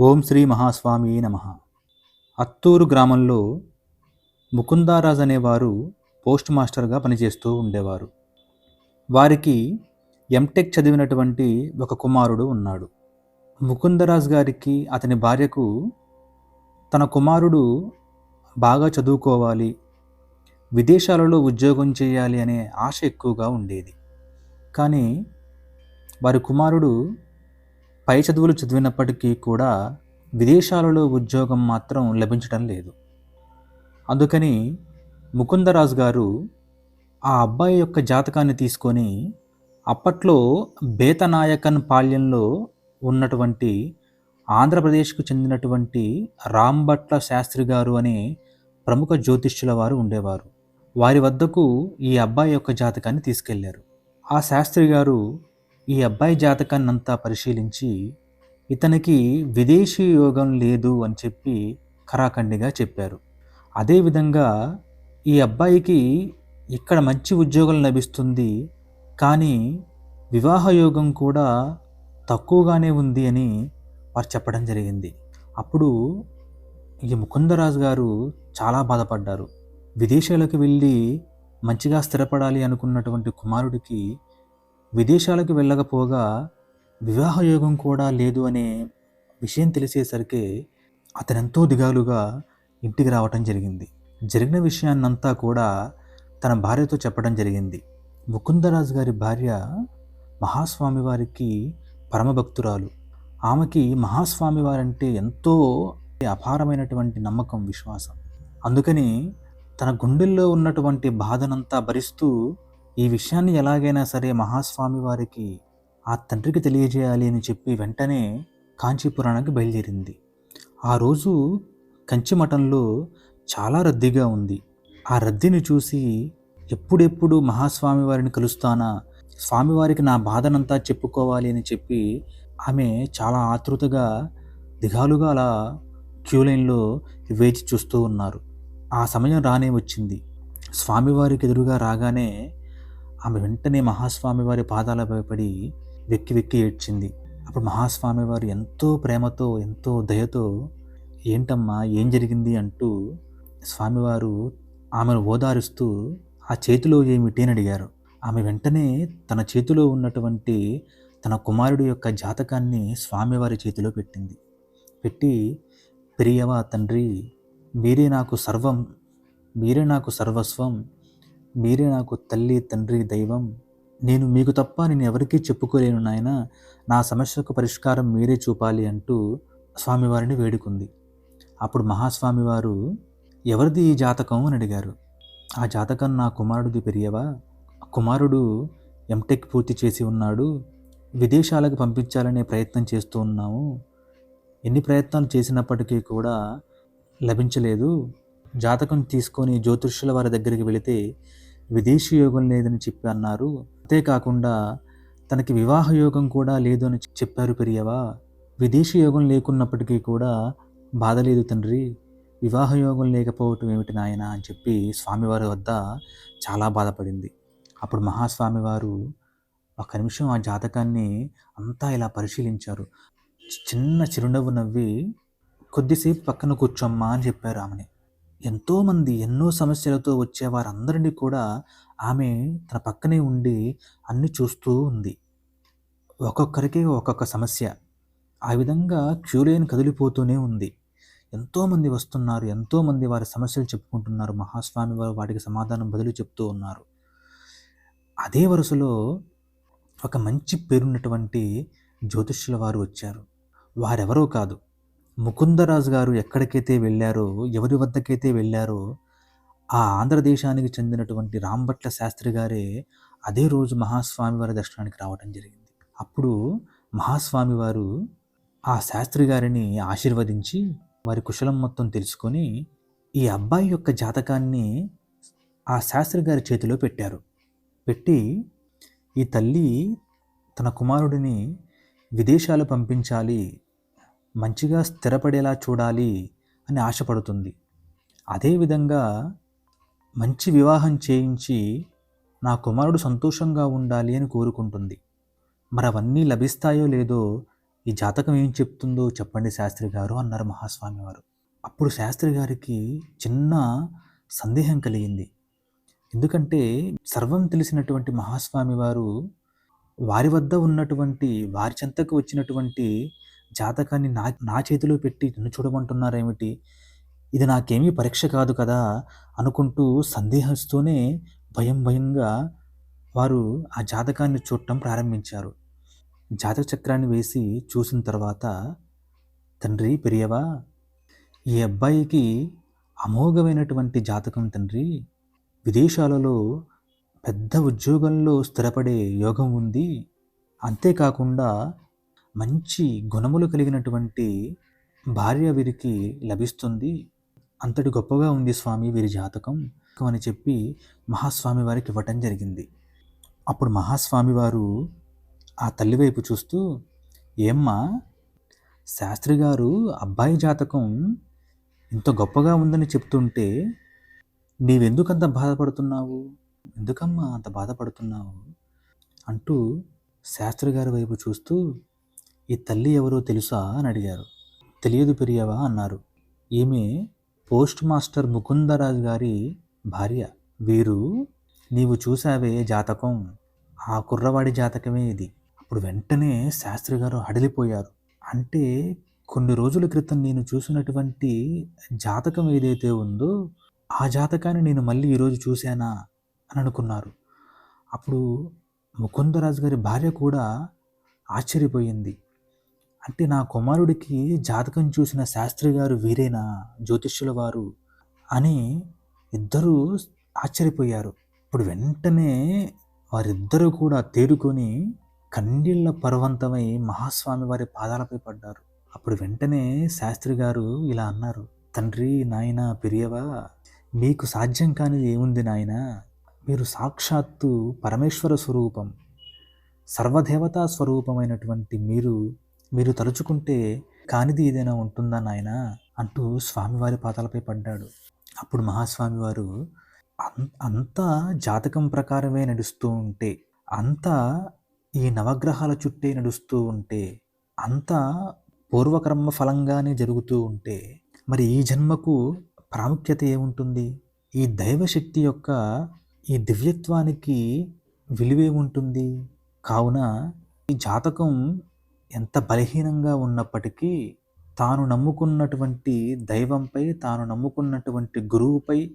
ఓం శ్రీ మహాస్వామి నమ. అత్తూరు గ్రామంలో ముకుందారాజ్ అనేవారు పోస్ట్ మాస్టర్గా పనిచేస్తూ ఉండేవారు. వారికి ఎంటెక్ చదివినటువంటి ఒక కుమారుడు ఉన్నాడు. ముకుందరాజ్ గారికి అతని భార్యకు తన కుమారుడు బాగా చదువుకోవాలి విదేశాలలో ఉద్యోగం చేయాలి అనే ఆశ ఎక్కువగా ఉండేది. కానీ వారి కుమారుడు పై చదువులు చదివినప్పటికీ కూడా విదేశాలలో ఉద్యోగం మాత్రం లభించడం లేదు. అందుకని ముకుందరాజు గారు ఆ అబ్బాయి యొక్క జాతకాన్ని తీసుకొని అప్పట్లో బేతనాయకన్ పాళ్యంలో ఉన్నటువంటి ఆంధ్రప్రదేశ్కు చెందినటువంటి రాంభట్ల శాస్త్రి గారు అనే ప్రముఖ జ్యోతిష్యుల వారు ఉండేవారు. వారి వద్దకు ఈ అబ్బాయి యొక్క జాతకాన్ని తీసుకెళ్ళారు. ఆ శాస్త్రి గారు ఈ అబ్బాయి జాతకాన్నంతా పరిశీలించి ఇతనికి విదేశీ యోగం లేదు అని చెప్పి ఖరాఖండిగా చెప్పారు. అదేవిధంగా ఈ అబ్బాయికి ఇక్కడ మంచి ఉద్యోగం లభిస్తుంది కానీ వివాహ యోగం కూడా తక్కువగానే ఉంది అని వారు చెప్పడం జరిగింది. అప్పుడు ఈ ముకుందరాజు గారు చాలా బాధపడ్డారు. విదేశాలకు వెళ్ళి మంచిగా స్థిరపడాలి అనుకున్నటువంటి కుమారుడికి విదేశాలకు వెళ్ళకపోగా వివాహయోగం కూడా లేదు అనే విషయం తెలిసేసరికి అతనెంతో దిగాలుగా ఇంటికి రావటం జరిగింది. జరిగిన విషయాన్నంతా కూడా తన భార్యతో చెప్పడం జరిగింది. ముకుందరాజు గారి భార్య మహాస్వామి వారికి పరమభక్తురాలు. ఆమెకి మహాస్వామి వారంటే ఎంతో అపారమైనటువంటి నమ్మకం విశ్వాసం. అందుకని తన గుండెల్లో ఉన్నటువంటి బాధనంతా భరిస్తూ ఈ విషయాన్ని ఎలాగైనా సరే మహాస్వామి వారికి ఆ తండ్రికి తెలియజేయాలి అని చెప్పి వెంటనే కాంచీపురానికి బయలుదేరింది. ఆ రోజు కంచిమఠంలో చాలా రద్దీగా ఉంది. ఆ రద్దీని చూసి ఎప్పుడెప్పుడు మహాస్వామి వారిని కలుస్తానా స్వామివారికి నా బాధనంతా చెప్పుకోవాలి అని చెప్పి ఆమె చాలా ఆతృతగా దిగాలుగా అలా క్యూ లైన్లో వేచి చూస్తూ ఉన్నారు. ఆ సమయం రానే వచ్చింది. స్వామివారికి ఎదురుగా రాగానే ఆమె వెంటనే మహాస్వామి వారి పాదాలపై పడి వెక్కి వెక్కి ఏడ్చింది. అప్పుడు మహాస్వామి వారు ఎంతో ప్రేమతో ఎంతో దయతో ఏంటమ్మా ఏం జరిగింది? అంటూ స్వామివారు ఆమెను ఓదారుస్తూ ఆ చేతిలో ఏమిటి? అని అడిగారు. ఆమె వెంటనే తన చేతిలో ఉన్నటువంటి తన కుమారుడి యొక్క జాతకాన్ని స్వామివారి చేతిలో పెట్టింది. పెట్టి ప్రియవా తండ్రి మీరే నాకు సర్వం మీరే నాకు సర్వస్వం మీరే నాకు తల్లి తండ్రి దైవం. నేను మీకు తప్ప నేను ఎవరికీ చెప్పుకోలేను నాయన. నా సమస్యకు పరిష్కారం మీరే చూపాలి అంటూ స్వామివారిని వేడుకుంది. అప్పుడు మహాస్వామివారు ఎవరిది ఈ జాతకం? అని అడిగారు. ఆ జాతకం నా కుమారుడిది పెరియవా కుమారుడు ఎంటెక్ పూర్తి చేసి ఉన్నాడు. విదేశాలకు పంపించాలనే ప్రయత్నం చేస్తూ ఉన్నాము. ఎన్ని ప్రయత్నాలు చేసినప్పటికీ కూడా లభించలేదు. జాతకం తీసుకొని జ్యోతిష్యుల వారి దగ్గరికి వెళితే విదేశీ యోగం లేదని చెప్పి అన్నారు. అంతేకాకుండా తనకి వివాహ యోగం కూడా లేదు అని చెప్పారు పెరియవా. విదేశీ యోగం లేకున్నప్పటికీ కూడా బాధ లేదు తండ్రి. వివాహ యోగం లేకపోవటం ఏమిటి నాయన అని చెప్పి స్వామివారి వద్ద చాలా బాధపడింది. అప్పుడు మహాస్వామివారు ఒక నిమిషం ఆ జాతకాన్ని అంతా ఇలా పరిశీలించారు. చిన్న చిరునవ్వు నవ్వి కొద్దిసేపు పక్కన కూర్చోమ్మా అని చెప్పారు ఆమెని. ఎంతోమంది ఎన్నో సమస్యలతో వచ్చే వారందరినీ కూడా ఆమె తన పక్కనే ఉండి అన్ని చూస్తూ ఉంది. ఒక్కొక్కరికి ఒక్కొక్క సమస్య. ఆ విధంగా క్యూలైన్ కదిలిపోతూనే ఉంది. ఎంతోమంది వస్తున్నారు ఎంతోమంది వారి సమస్యలు చెప్పుకుంటున్నారు మహాస్వామి వారు వాటికి సమాధానం బదులు చెప్తూ ఉన్నారు. అదే వరుసలో ఒక మంచి పేరున్నటువంటి జ్యోతిష్యుల వారు వచ్చారు. వారెవరో కాదు. ముకుందరాజు గారు ఎక్కడికైతే వెళ్ళారో ఎవరి వద్దకైతే వెళ్ళారో ఆ ఆంధ్రదేశానికి చెందినటువంటి రాంభట్ల శాస్త్రి గారే అదే రోజు మహాస్వామి వారి దర్శనానికి రావడం జరిగింది. అప్పుడు మహాస్వామి వారు ఆ శాస్త్రి గారిని ఆశీర్వదించి వారి కుశలం మొత్తం తెలుసుకొని ఈ అబ్బాయి యొక్క జాతకాన్ని ఆ శాస్త్రి గారి చేతిలో పెట్టారు. పెట్టి ఈ తల్లి తన కుమారుడిని విదేశాలు పంపించాలి మంచిగా స్థిరపడేలా చూడాలి అని ఆశపడుతుంది. అదేవిధంగా మంచి వివాహం చేయించి నా కుమారుడు సంతోషంగా ఉండాలి అని కోరుకుంటుంది. మరి అవన్నీ లభిస్తాయో లేదో ఈ జాతకం ఏం చెప్తుందో చెప్పండి శాస్త్రి గారు అన్నారు మహాస్వామి వారు. అప్పుడు శాస్త్రి గారికి చిన్న సందేహం కలిగింది. ఎందుకంటే సర్వం తెలిసినటువంటి మహాస్వామి వారు వారి వద్ద ఉన్నటువంటి వారి చెంతకు వచ్చినటువంటి జాతకాన్ని నా నా చేతిలో పెట్టి నన్ను చూడమంటున్నారేమిటి? ఇది నాకేమీ పరీక్ష కాదు కదా అనుకుంటూ సందేహిస్తూనే భయం భయంగా వారు ఆ జాతకాన్ని చూడటం ప్రారంభించారు. జాతక చక్రాన్ని వేసి చూసిన తర్వాత తండ్రి పెరియవా ఈ అబ్బాయికి అమోఘమైనటువంటి జాతకం తండ్రి. విదేశాలలో పెద్ద ఉద్యోగంలో స్థిరపడే యోగం ఉంది. అంతేకాకుండా మంచి గుణములు కలిగినటువంటి భార్య వీరికి లభిస్తుంది. అంతటి గొప్పగా ఉంది స్వామి వీరి జాతకం అని చెప్పి మహాస్వామి వారికి ఇవ్వటం జరిగింది. అప్పుడు మహాస్వామి వారు ఆ తల్లి వైపు చూస్తూ ఏమ్మా శాస్త్రి గారు అబ్బాయి జాతకం ఇంత గొప్పగా ఉందని చెప్తుంటే నీవెందుకు అంత బాధపడుతున్నావు? ఎందుకమ్మా అంత బాధపడుతున్నావు? అంటూ శాస్త్రి గారి వైపు చూస్తూ ఈ తల్లి ఎవరో తెలుసా అని అడిగారు. తెలియదు పెరియవా అన్నారు. ఈమె పోస్ట్ మాస్టర్ ముకుందరాజు గారి భార్య. వీరు నీవు చూసావే జాతకం? ఆ కుర్రవాడి జాతకమే ఇది. అప్పుడు వెంటనే శాస్త్రి గారు అడిలిపోయారు అంటే కొన్ని రోజుల క్రితం నేను చూసినటువంటి జాతకం ఏదైతే ఉందో ఆ జాతకాన్ని నేను మళ్ళీ ఈరోజు చూశానా అని అనుకున్నారు. అప్పుడు ముకుందరాజు గారి భార్య కూడా ఆశ్చర్యపోయింది. అంటే నా కుమారుడికి జాతకం చూసిన శాస్త్రి గారు వీరేనా జ్యోతిష్యుల వారు అని ఇద్దరూ ఆశ్చర్యపోయారు. ఇప్పుడు వెంటనే వారిద్దరూ కూడా తేరుకొని కండిళ్ళ పర్వంతమై మహాస్వామి వారి పాదాలపై పడ్డారు. అప్పుడు వెంటనే శాస్త్రి గారు ఇలా అన్నారు తండ్రి నాయన పెరియవా మీకు సాధ్యం కానిది ఏముంది నాయన? మీరు సాక్షాత్తు పరమేశ్వర స్వరూపం సర్వదేవతా స్వరూపమైనటువంటి మీరు మీరు తలుచుకుంటే కానిది ఏదైనా ఉంటుందా నాయన? అంటూ స్వామివారి పాదాలపై పడ్డాడు. అప్పుడు మహాస్వామివారు అంతా జాతకం ప్రకారమే నడుస్తూ ఉంటే అంతా ఈ నవగ్రహాల చుట్టే నడుస్తూ ఉంటే అంతా పూర్వకర్మ ఫలంగానే జరుగుతూ ఉంటే మరి ఈ జన్మకు ప్రాముఖ్యత ఏముంటుంది? ఈ దైవశక్తి యొక్క ఈ దివ్యత్వానికి విలువేముంటుంది? కావున ఈ జాతకం ఎంత బలహీనంగా ఉన్నప్పటికీ తాను నమ్ముకున్నటువంటి దైవంపై తాను నమ్ముకున్నటువంటి గురువుపై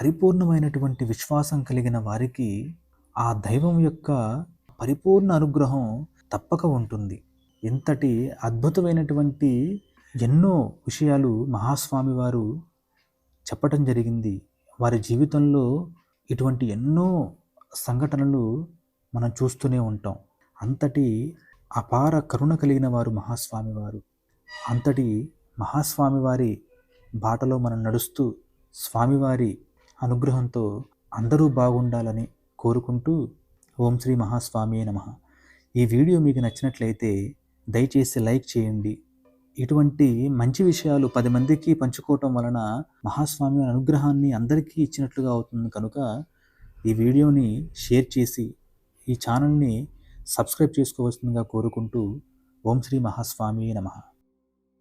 పరిపూర్ణమైనటువంటి విశ్వాసం కలిగిన వారికి ఆ దైవం యొక్క పరిపూర్ణ అనుగ్రహం తప్పక ఉంటుంది. ఇంతటి అద్భుతమైనటువంటి ఎన్నో విషయాలు మహాస్వామి వారు చెప్పటం జరిగింది. వారి జీవితంలో ఇటువంటి ఎన్నో సంఘటనలు మనం చూస్తూనే ఉంటాం. అంతటి అపార కరుణ కలిగిన వారు మహాస్వామి వారు అంతటి మహాస్వామి వారి బాటలో మనం నడుస్తూ స్వామివారి అనుగ్రహంతో అందరూ బాగుండాలని కోరుకుంటూ ఓం శ్రీ మహాస్వామి నమ. ఈ వీడియో మీకు నచ్చినట్లయితే దయచేసి లైక్ చేయండి. ఇటువంటి మంచి విషయాలు పది మందికి పంచుకోవటం వలన మహాస్వామి అనుగ్రహాన్ని అందరికీ ఇచ్చినట్లుగా అవుతుంది కనుక ఈ వీడియోని షేర్ చేసి ఈ ఛానల్ని సబ్స్క్రైబ్ చేసుకోవాల్సిందిగా కోరుకుంటూ ఓం శ్రీ మహాస్వామి నమః.